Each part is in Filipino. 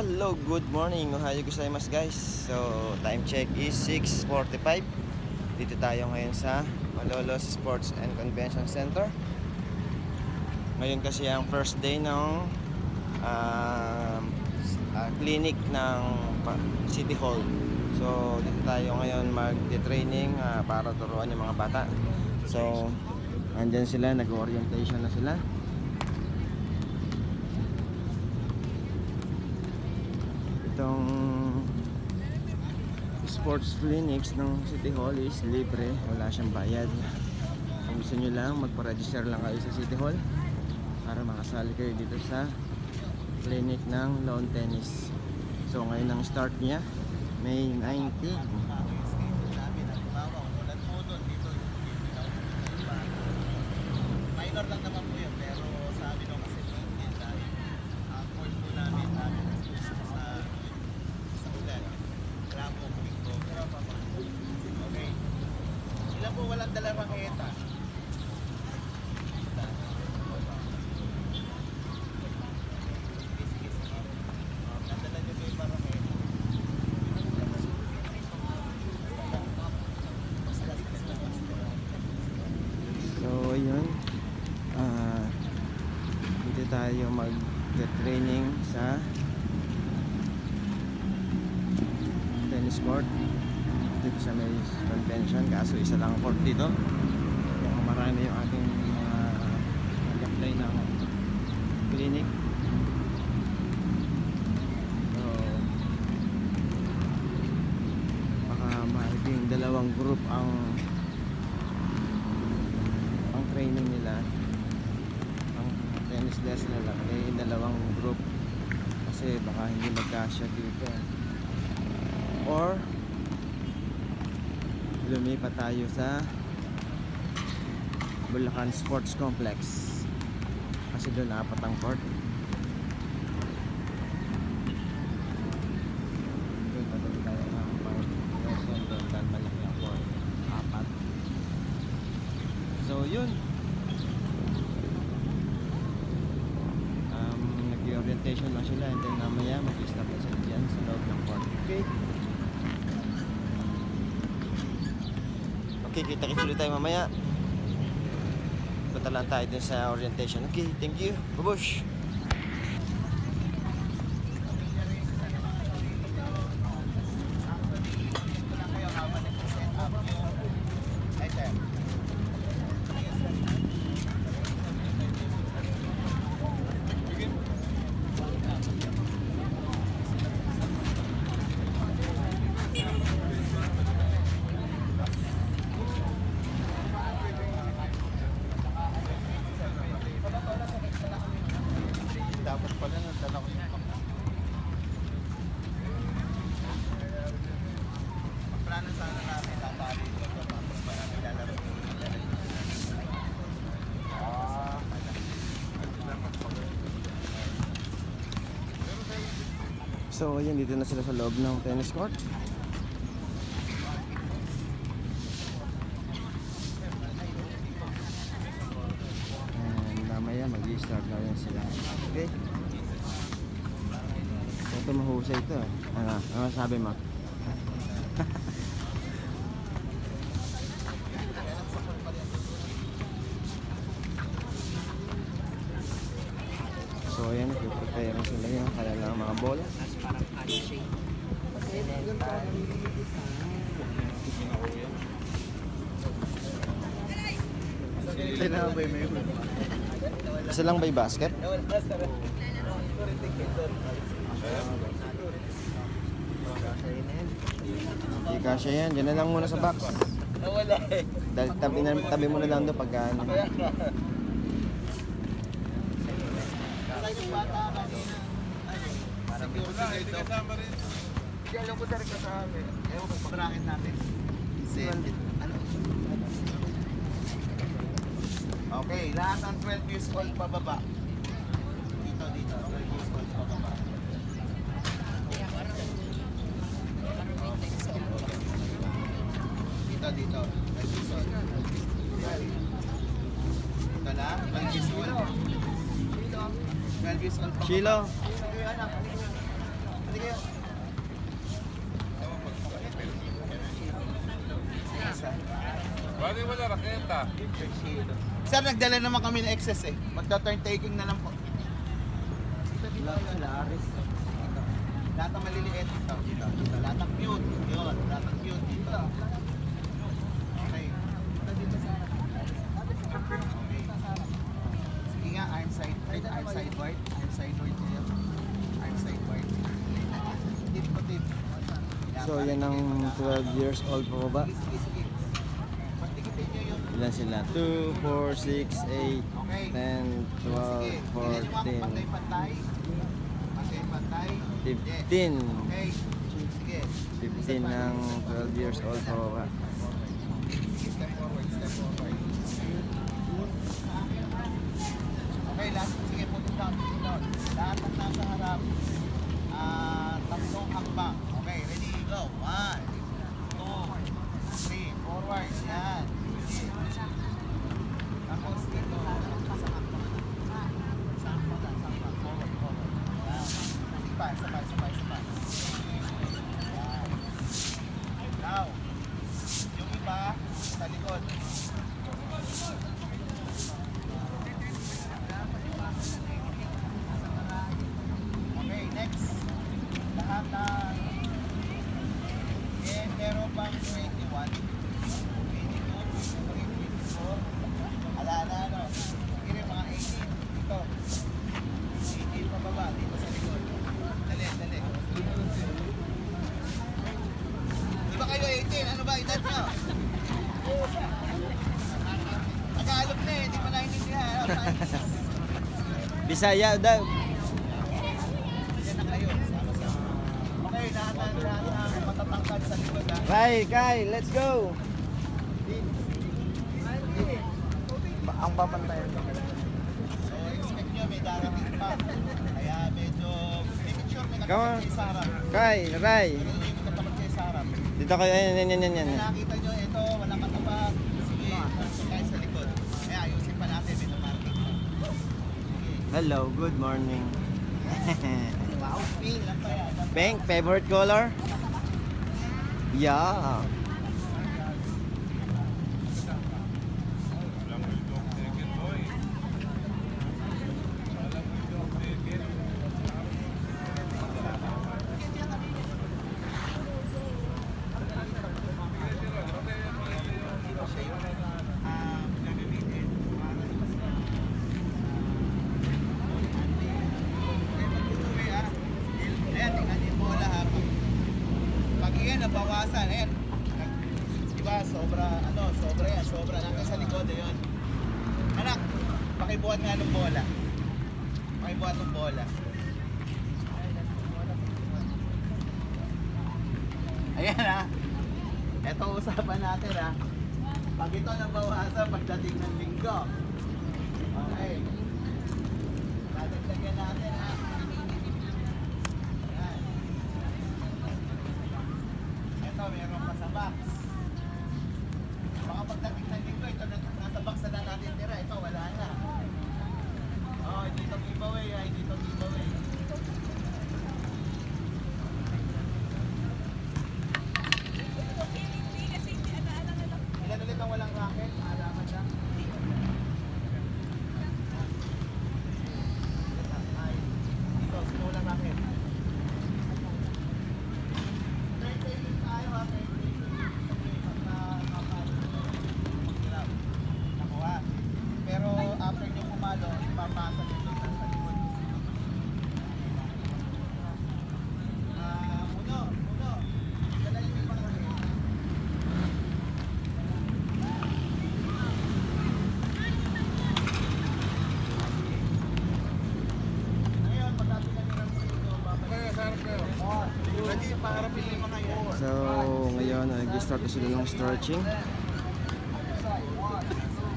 Hello, good morning. Ohayo gozaimasu guys. So, time check is 6.45. Dito tayo ngayon sa Malolos Sports and Convention Center. Ngayon kasi ang first day ng um, ah, clinic ng City Hall. So, dito tayo ngayon mag-training ah, para turuan yung mga bata. So, andyan sila, nag-orientation na sila. Sports clinics ng City Hall is libre, wala siyang bayad. Kung gusto nyo lang, magpa-register lang kayo sa City Hall para makasali kayo dito sa clinic ng lawn tennis. So ngayon ang start niya, May 19. Minor lang naman po yun, pero sabi nung kasi yun dahil ang court po namin namin sa sa ulan. Wala po quick go. Okay. Ilan po walang dalang raketa? Sige, sige, sige. Nadala niyo po yung raketa. Yun, ah dito tayo mag-training sa tennis court dito sa may convention. Kaso isa lang court dito. Kaya marami yung ating mga nag-apply ng clinic so baka maibing dalawang group ang ang training nila ang tennis lesson nila kaya yung dalawang group kasi baka hindi magkasya dito or lumipat tayo sa Bulacan Sports Complex. Kasi doon apat ang court doon pa doon tayo ng pang lesson doon dahil malaki ang court apat so yun um, nag-orientation lang sila and then mamaya mag-stop na sila dyan sa loob ng court okay Okay, kita-kits ulit tayo mamaya. Punta lang tayo dun sa orientation. Okay, thank you. Babush! Ay, sir. Dapat pala nagdala ko yung Plano sana namin tatali ito tapos pa namin lalaro. Ah, So, ayan, dito na sila sa loob ng tennis court. And mamaya mag-start na rin sila. Okay? Ito mahusay ito. eh. Ano, ano sabi mo? Isa lang ba yung basket? Nawala sa Hindi kasya yan. Diyan na lang muna sa box. Nawala eh. Dahil tabi, na, tabi mo na lang doon pagka ano. Kanina. Ano? Security guard daw. Hindi alam ko sa amin. Ewan ko, pag-racket natin. Seven. Ano? Okay, lahat ng 12 years old pababa. Dito, dito. 12 years old pababa. Dito, dito. 12 years old. Ito na, 12 years old. 12 years old pababa. Chilo. Bali wala raketa. Sir, nagdala naman kami ng excess eh. Magta-turn taking na lang po. Dito, dito kayo. Lahat ng maliliit dito. Dito, dito. Lahat ng cute. Yun, lahat ng cute dito. Okay. Dito, dito sa Okay. Sige nga, arm side, arm sideward. Arm sideward kayo. Arm sideward. Tip po tip. So yan ang 12 years old po ba? Sige, sige, sige. Pagtikitin nyo yung Ilan sila? 2, 4, 6, 8, Okay. 10, 12, 14, Pantay-pantay. Pantay-pantay. 15. Okay. Sige. 15 ng 12 years old po ba? Sige, step forward, step forward. Okay, last. Sige, put it down, put it down. Lahat ng nasa harap. Ah, tatlong hakbang. Okay, ready, go. One, two, three, forward. Yan. Sige. Tapos dito, sa hakbang. Sa hakbang lang, sa hakbang. Forward, forward. Yan. Sabay, sabay, sabay, sabay. Yan. Now, yung iba sa likod. Okay, next. Lahat ng eh, meron pang 21, 22, 23, 24. Ala na, no? Sige, mga 18. Dito. 18 pababa, dito sa likod. Dali, dali. Di ba kayo 18? Ano ba edad nyo? Tagalog na eh, di pa naiintindihan. Bisaya daw. Yan. Okay, lahat ng lahat ng matatangkad sa likod. Kai, Kai, let's go! Ang babantayan. So, expect nyo may darating pa. Kaya medyo, make sure may Come on. nakatapat kayo sa harap. Kai, Ray! Pero hindi may katapat kayo sa harap. Dito kayo, yan, yan, yan, yan. Kung nakita nyo, ito, walang katapat. Sige, pasok kayo sa likod. Kaya ayusin pa natin, may dumating pa. Sige. Hello, good morning. Wow, pink. Pink, favorite color? Yeah. Alam mo yung ticket boy. Alam mo yung ticket. Ah, gagamitin para sa Eh, mag-uwi ah. Ayan, tingnan niyo po lahat. Pag iyan, nabawasan. Ayan. Nag- Diba, sobra, ano, sobra yan. Sobra. Likod, yun. Anak, pakibuhat nga ng bola. Pakibuhat ng bola. Ayan ah. Ito usapan natin ah. Pag ito nabawasan pagdating ng linggo. apertado. sila yung stretching.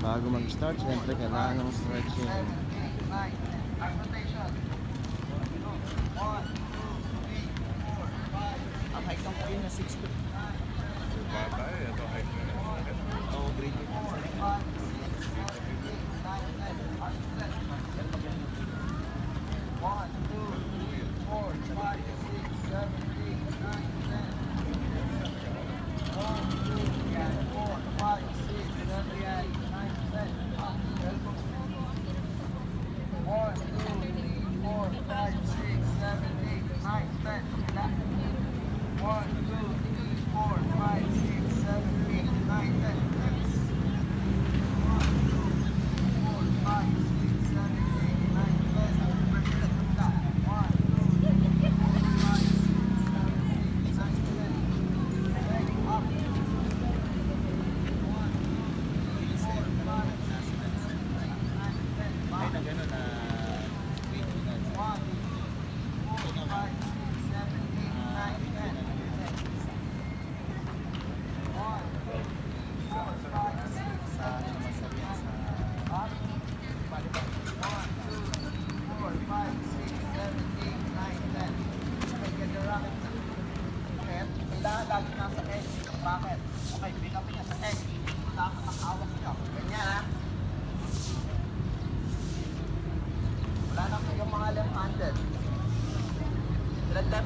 Bago mag-start, syempre kailangan ng stretching. Ang hike ng na 6 feet. Bata eh, ito hike na. Ito, grade 4.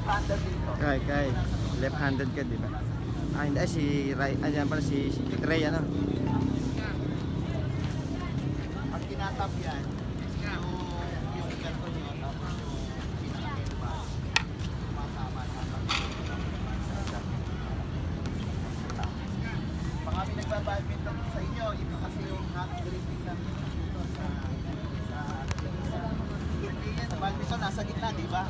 Kay, kay. Left-handed ka, di ba? Ah, hindi. ah, Si Ray. Ah, yan pala si, si Ray, ano? Pag tinatap yan, yung yung ganito nyo, tapos yung pinaka-canvas, tumatama, tatap. Pag kami nagbabadminton sa inyo, iba kasi yung hot drifting namin dito sa sa sa Turkey sa badminton, nasa gitna, di ba?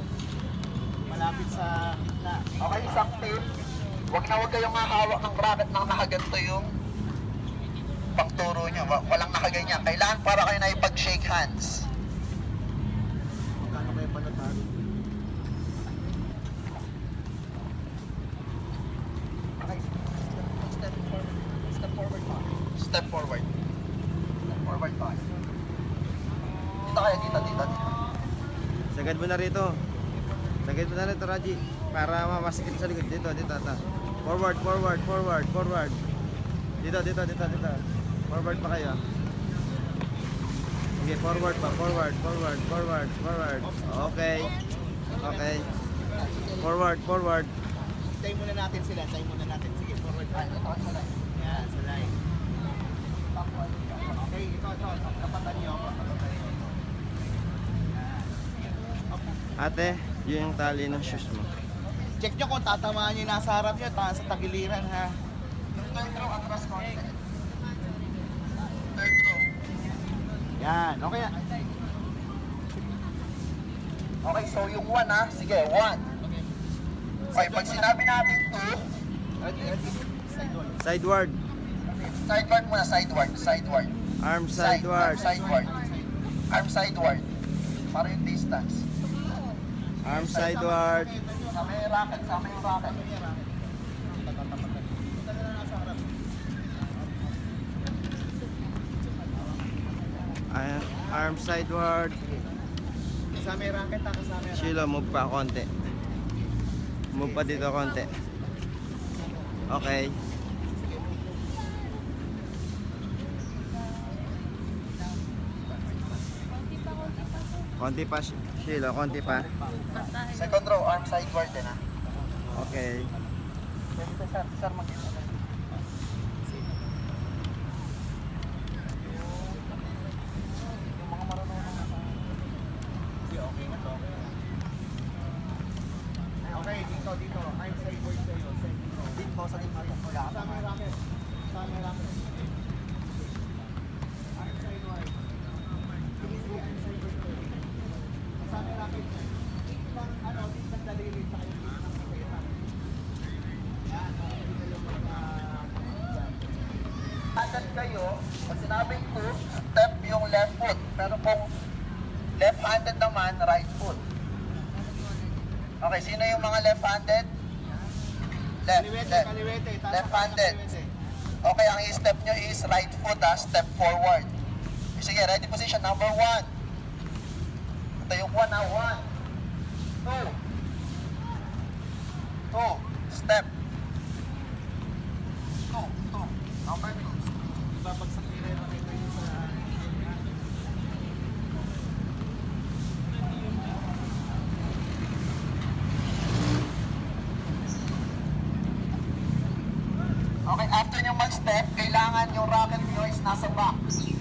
Malapit sa gitna. Okay, isang team. Huwag na huwag kayong mahawak ng racket nang nakaganto yung pagturo nyo. Wa- Walang nakaganyan. Kailangan para kayo na ipag-shake hands. Magkano kayo panatalo? Step forward. Step forward. Step forward. Step forward pa. Dito kayo, dito, dito, dito. Sagad mo na rito. Sagad mo na rito, Raji. Para mamasikip sa likod. Dito, dito, dito. Forward, forward, forward, forward. Dito, dito, dito, dito. Forward pa kayo. Okay, forward pa. Forward, forward, forward, forward. Okay. Okay. Forward, forward. Tayo muna natin sila, tayo muna natin. Sige, forward tayo. Yan, sa line. Okay, ito, ito. Kapatan nyo. Kapatan nyo. Ate, yun yung tali ng shoes mo. Check nyo kung tatamaan nyo yung nasa harap nyo, ta sa tagiliran ha. Yung third row, atras konti. Third row. Yan, okay na. Okay, so yung one ha. Sige, one. Okay, pag sinabi. Side one. Sideward. sideward muna, sideward, sideward. Arm Side, arm sideward. sideward. Arm sideward. Para yung distance. Arm sideward. Sa may racket, sa may racket. Ah, Arm sideward. Kasama yung racket kasama yung racket. Sheila, move pa konti. Move pa dito konti. Okay. Konti pa, Sheila, konti pa. Second row, arm sideward din ha. Okay. Pwede sir, sir mag Sige, okay na to. Okay, dito, dito. I'm side board kayo. Side row. Dito sa gitna yan. Kasama yung racket. Kasama yung racket. I'm side wide. Sige, sige, I'm side board kayo. Kasama yung racket. Dito lang, ano, dito lang dalili sa kayo. Dito lang kayo. Yan, para hindi kayo mag- Agad kayo, pag sinabing two, step yung left foot. Pero kung left-handed naman, right foot. Okay, sino yung mga left-handed? Left, Kaliwete, left. kaliwete. Left-handed. Okay, ang i-step nyo is right foot ha, step forward. Sige, ready position number one. Ito yung one ha, one. Two. Two. Step. Two. Two. Number two. Ibabagsak nila yung racket kayo sa... Okay, after nyo mag-step, kailangan yung rocket is nasa back.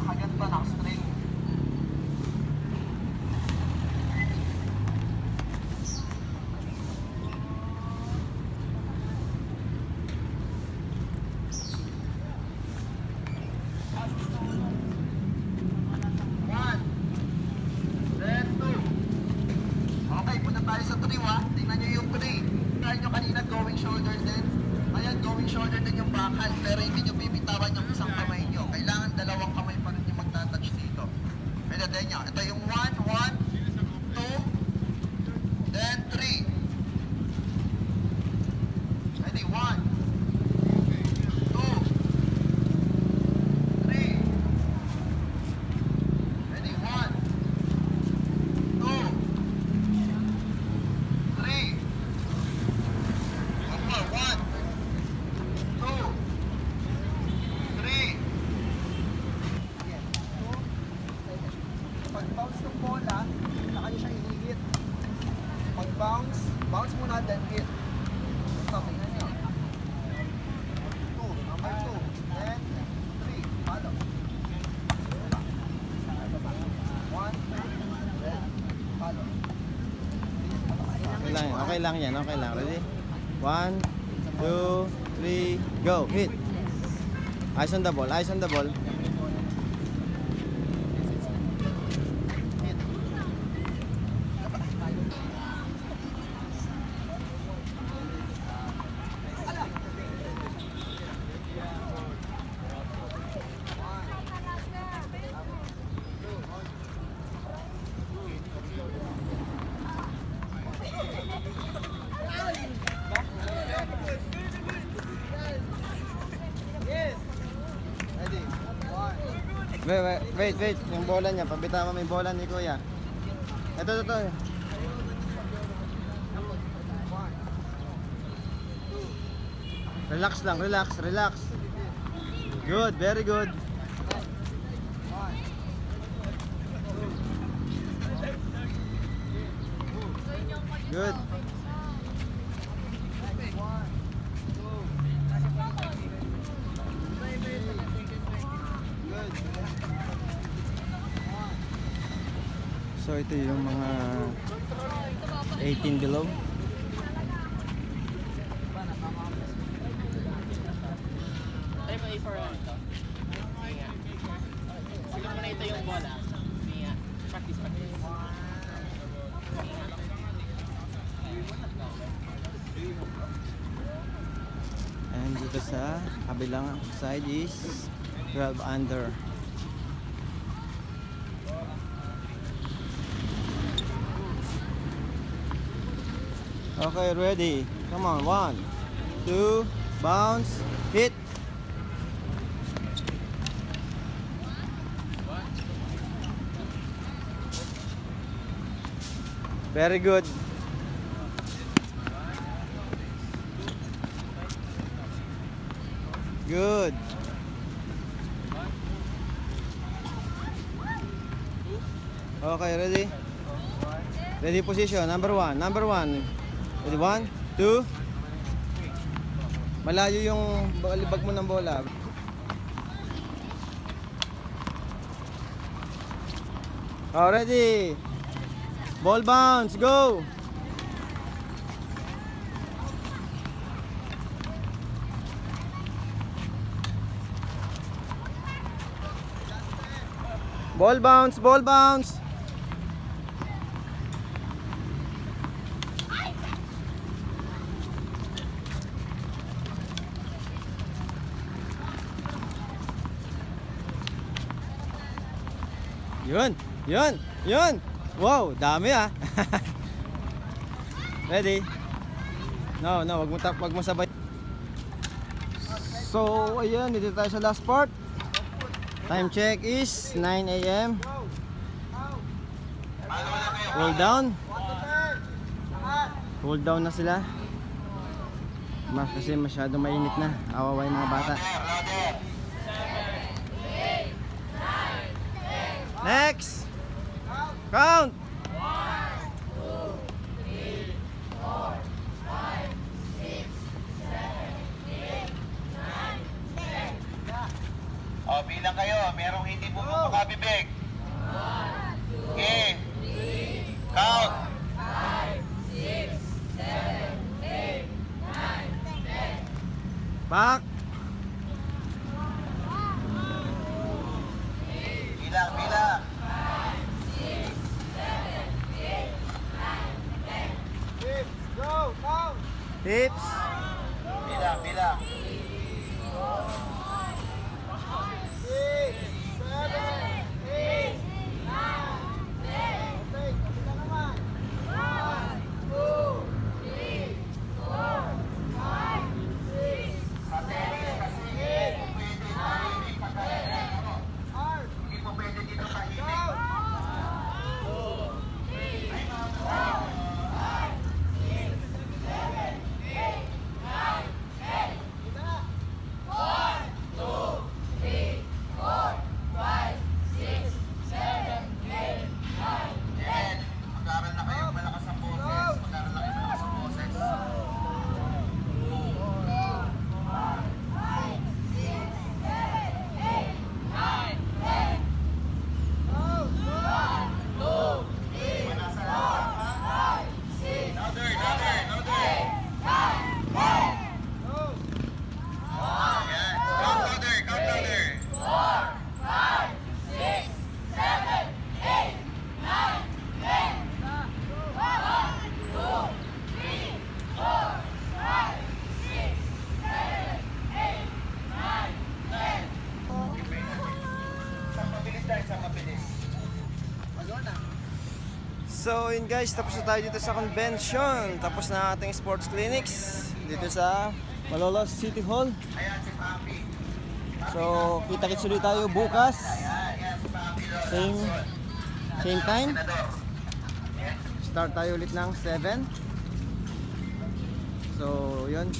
tandaan nyo, ito yung 1, Okay lang yan, okay lang. Ready? One, two, three, go. Hit. Eyes on the ball, eyes on the ball. Ready? One. Wait, wait, wait, wait. Yung bola niya, pabitawa mo yung bola ni Kuya. Ito, ito, ito. Relax lang, relax, relax. Good, very good. Good. 15 below. And dito sa kabilang side is 12 under. Okay, ready. Come on, one, two, bounce, hit. Very good. Good. Okay, ready? Ready position, number one, number one. One, two. Malayo yung libag mo ng bola. Oh, ready? Ball bounce, go! Ball bounce, ball bounce. Yun, yun, yun. Wow, dami ah. Ready? No, no, wag mo tap, wag mo sabay. So, ayan, dito tayo sa last part. Time check is 9 a.m. Cool down. Cool down na sila. Mas kasi masyado mainit na. Awawa yung mga bata. Next! Count! O, bilang kayo. Merong hindi po po makabibig. Okay. Count. Back! Count! Hips! Bilang, bilang. Six! Seven! Eight! Okay, kabila naman. One, two, three, four, five, six, seven, eight, nine, Arm! Hindi po pwede dito tahimik. Count! So yun guys, tapos na tayo dito sa convention. Tapos na ating sports clinics dito sa Malolos City Hall. So kita-kits ulit tayo bukas. Same same time. Start tayo ulit ng 7. So yun.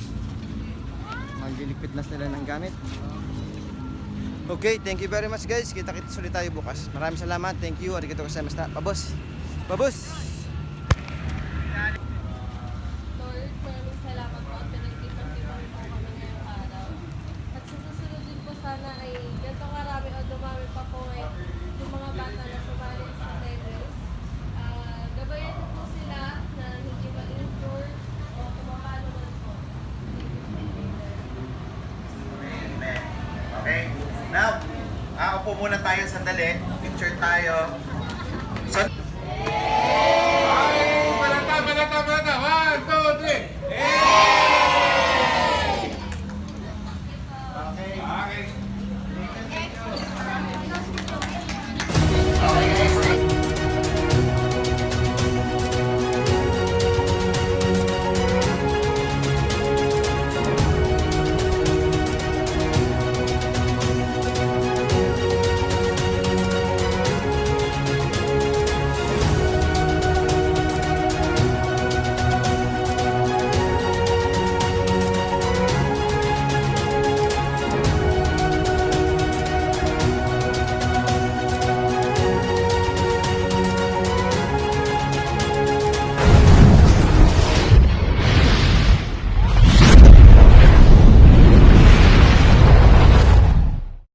Magliligpit na sila ng gamit. Okay, thank you very much guys. Kita-kits ulit tayo bukas. Maraming salamat. Thank you. Arigato gozaimashita. Pabos. Pabos.